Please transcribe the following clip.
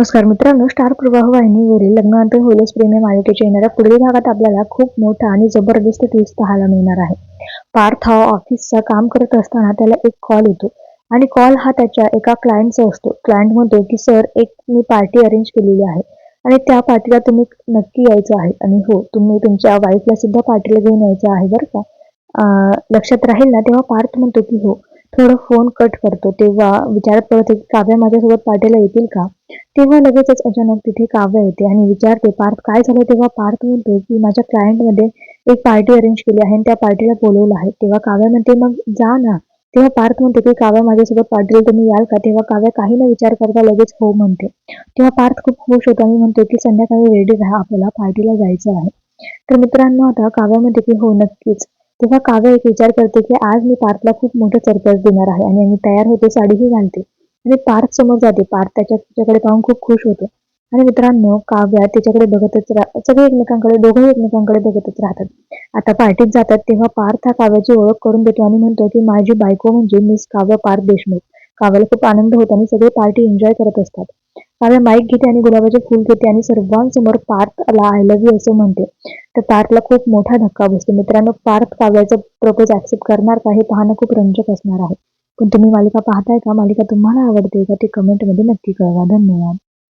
नमस्कार मित्रांनो स्टार प्रवाह वाहिनीवरील लग्नांतर होलस प्रेमी मालिकेच्या येणाऱ्या पुढील भागात आपल्याला खूप मोठा आणि जबरदस्त ट्विस्ट पाहायला मिळणार आहे. पार्थ हा ऑफिसचा काम करत असताना त्याला एक कॉल येतो. आणि कॉल हा त्याच्या एका क्लायंटचा असतो. क्लायंट म्हणतो की सर एक मी पार्टी अरेंज केलेली आहे आणि त्या पार्टीला तुम्ही नक्की यायचं आहे. आणि हो तुम्ही तुमच्या वाईफला सुद्धा पार्टीला घेऊन यायचं आहे बरं का. लक्षात राहील ना तेव्हा पार्थ म्हणतो की हो थोडं फोन कट करतो. तेव्हा विचारत पडते की काव्या माझ्यासोबत पार्टीला येतील का? तेव्हा लगेचच अचानक तिथे काव्य येते आणि विचारते पार्थ काय झालं? तेव्हा पार्थ म्हणतो की माझ्या क्लायंटमध्ये एक पार्टी अरेंज केली आहे आणि त्या पार्टीला बोलवलं आहे. तेव्हा काव्य म्हणते मग जा ना. तेव्हा पार्थ म्हणते की काव्या माझ्यासोबत पार्टीला तुम्ही याल का? तेव्हा काव्य काही न विचार करता लगेच हो म्हणते. तेव्हा पार्थ खूप खुश होतो आणि म्हणतो की संध्याकाळी रेडी राहा आपल्याला पार्टीला जायचं आहे. तर मित्रांनो आता काव्यामध्ये म्हणते की हो नक्कीच. तेव्हा काव्य एक विचार करते की आज मी पार्थला खूप मोठं सरप्राईज देणार आहे आणि मी तयार होते साडीही घालते. आणि पार्थ समोर जाते. पार्थ त्याच्या तिच्याकडे पाहून खूप खुश होतो. आणि मित्रांनो काव्या तिच्याकडे बघतच राह सगळे एकमेकांकडे दोघंही एकमेकांकडे बघतच राहतात. आता पार्टीत जातात तेव्हा पार्थ हा काव्याची ओळख करून देतो आणि म्हणतो की माझी बायको म्हणजे मिस काव्य पार्थ देशमुख. काव्याला खूप आनंद होतो आणि सगळे पार्टी एन्जॉय करत असतात. काव्या माईक घेते आणि गुलाबाचे फुल घेते आणि सर्वांसमोर पार्थला आय लव्ह यू असं म्हणते. तर पार्थला खूप मोठा धक्का बसतो. मित्रांनो पार्थ काव्याचं प्रपोज ऍक्सेप्ट करणार का हे पाहणं खूप रंजक असणार आहे. पण तुम्ही मालिका पाहताय का? मालिका तुम्हाला आवडते का ते कमेंटमध्ये नक्की कळवा. धन्यवाद.